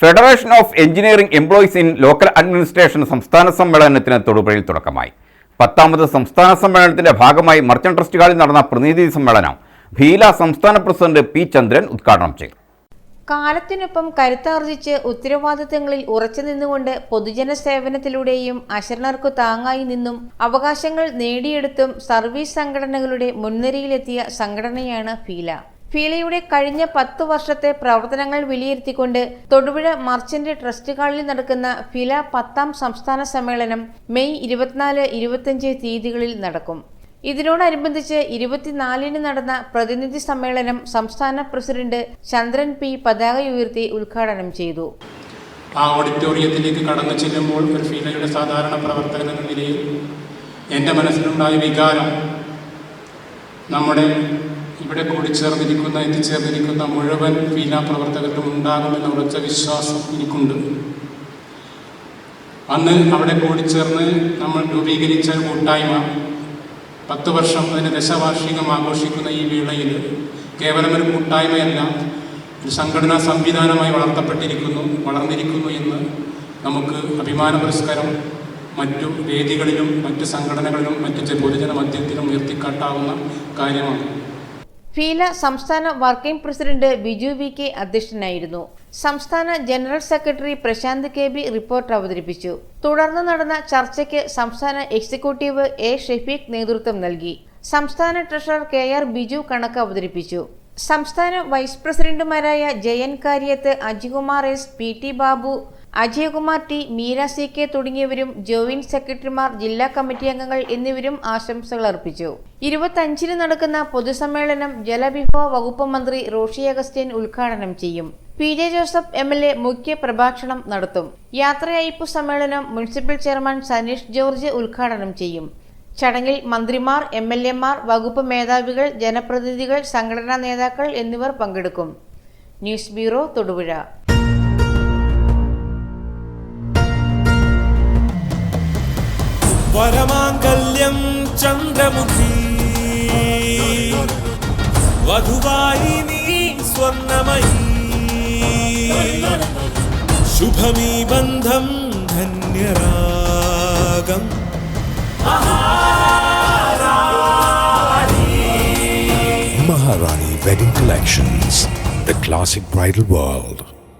Federation of engineering employees in local administration സംസ്ഥാന സമ്മേളനത്തിന് തൊടുപുഴയിൽ തുടക്കമായി. പത്താമത് സംസ്ഥാന സമ്മേളനത്തിന്റെ ഭാഗമായി മർച്ചന്റ് ട്രസ്റ്റ് ഹാളിൽ നടന്ന പ്രതിനിധി സമ്മേളനം ഭീല സംസ്ഥാന പ്രസിഡന്റ് പി ചന്ദ്രൻ ഉദ്ഘാടനം ചെയ്തു. കാലത്തിനൊപ്പം കരുത്താർജിച്ച് ഉത്തരവാദിത്തങ്ങളിൽ ഉറച്ചു നിന്നുകൊണ്ട് പൊതുജന സേവനത്തിലൂടെയും അശരണർക്കു താങ്ങായി നിന്നും അവകാശങ്ങൾ നേടിയെടുത്തും സർവീസ് സംഘടനകളുടെ മുൻനിരയിലെത്തിയ സംഘടനയാണ് ഫീല ഫീലയുടെ കഴിഞ്ഞ പത്തു വർഷത്തെ പ്രവർത്തനങ്ങൾ വിലയിരുത്തിക്കൊണ്ട് തൊടുപുഴ മർച്ചന്റ് ട്രസ്റ്റ് ഹാളിൽ നടക്കുന്ന ഫില പത്താം സംസ്ഥാന സമ്മേളനം മെയ് ഇരുപത്തിനാല് ഇരുപത്തിയഞ്ച് തീയതികളിൽ നടക്കും. ഇതിനോടനുബന്ധിച്ച് ഇരുപത്തിനാലിന് നടന്ന പ്രതിനിധി സമ്മേളനം സംസ്ഥാന പ്രസിഡന്റ് ചന്ദ്രൻ പി പതാക ഉയർത്തി ഉദ്ഘാടനം ചെയ്തു. ആ ഓഡിറ്റോറിയത്തിലേക്ക് കടന്നു ചെല്ലുമ്പോൾ ഒരു ഫീലയുടെ സാധാരണ പ്രവർത്തകൻ എന്ന നിലയിൽ എന്റെ മനസ്സിലുണ്ടായ വികാരം നമ്മുടെ ഇവിടെ കൂടിച്ചേർന്നിരിക്കുന്ന എത്തിച്ചേർന്നിരിക്കുന്ന മുഴുവൻ വീണാ പ്രവർത്തകർക്കും ഉണ്ടാകുമെന്ന ഉറച്ച വിശ്വാസം എനിക്കുണ്ട്. അന്ന് അവിടെ കൂടിച്ചേർന്ന് നമ്മൾ രൂപീകരിച്ച കൂട്ടായ്മ പത്ത് വർഷം അതിന്റെ ദശവാർഷികം ആഘോഷിക്കുന്ന ഈ വേളയിൽ കേവലം ഒരു കൂട്ടായ്മയല്ല ഒരു സംഘടനാ സംവിധാനമായി വളർത്തപ്പെട്ടിരിക്കുന്നു വളർന്നിരിക്കുന്നു എന്ന് നമുക്ക് അഭിമാന പുരസ്കാരം മറ്റു വേദികളിലും മറ്റ് സംഘടനകളിലും മറ്റു പൊതുജന മധ്യത്തിലും ഉയർത്തിക്കാട്ടാവുന്ന കാര്യമാണ്. ഫീല സംസ്ഥാന working president Biju V K അധ്യക്ഷനായിരുന്നു. സംസ്ഥാന general secretary Prashanth K B report അവതരിപ്പിച്ചു. തുടർന്ന് നടന്ന ചർച്ചയ്ക്ക് സംസ്ഥാന എക്സിക്യൂട്ടീവ് എ ഷെഫീഖ് നേതൃത്വം നൽകി. സംസ്ഥാന ട്രഷറർ കെ ആർ ബിജു കണക്ക് അവതരിപ്പിച്ചു. സംസ്ഥാന വൈസ് പ്രസിഡന്റുമാരായ Jayan Karyath Ajikumar S P T Babu Ajayakumar T Meera C K തുടങ്ങിയവരും ജോയിന്റ് സെക്രട്ടറിമാർ ജില്ലാ കമ്മിറ്റി അംഗങ്ങൾ എന്നിവരും ആശംസകൾ അർപ്പിച്ചു. ഇരുപത്തഞ്ചിന് നടക്കുന്ന പൊതുസമ്മേളനം ജലവിഭവ വകുപ്പ് മന്ത്രി റോഷി അഗസ്റ്റ്യൻ ഉദ്ഘാടനം ചെയ്യും. P J Joseph M L A മുഖ്യ പ്രഭാഷണം നടത്തും. യാത്രയയപ്പ് സമ്മേളനം മുനിസിപ്പൽ ചെയർമാൻ സനീഷ് ജോർജ് ഉദ്ഘാടനം ചെയ്യും. ചടങ്ങിൽ മന്ത്രിമാർ എം എൽ എമാർ വകുപ്പ് മേധാവികൾ ജനപ്രതിനിധികൾ സംഘടനാ നേതാക്കൾ എന്നിവർ പങ്കെടുക്കും. News bureau Thodupuzha. വരമാംഗല്യം ചന്ദ്രമുഖി വധുവായി നീ സ്വർണമയി ശുഭമീ ബന്ധം ധന്യരാഗം Maharani Wedding Collections, the classic bridal world.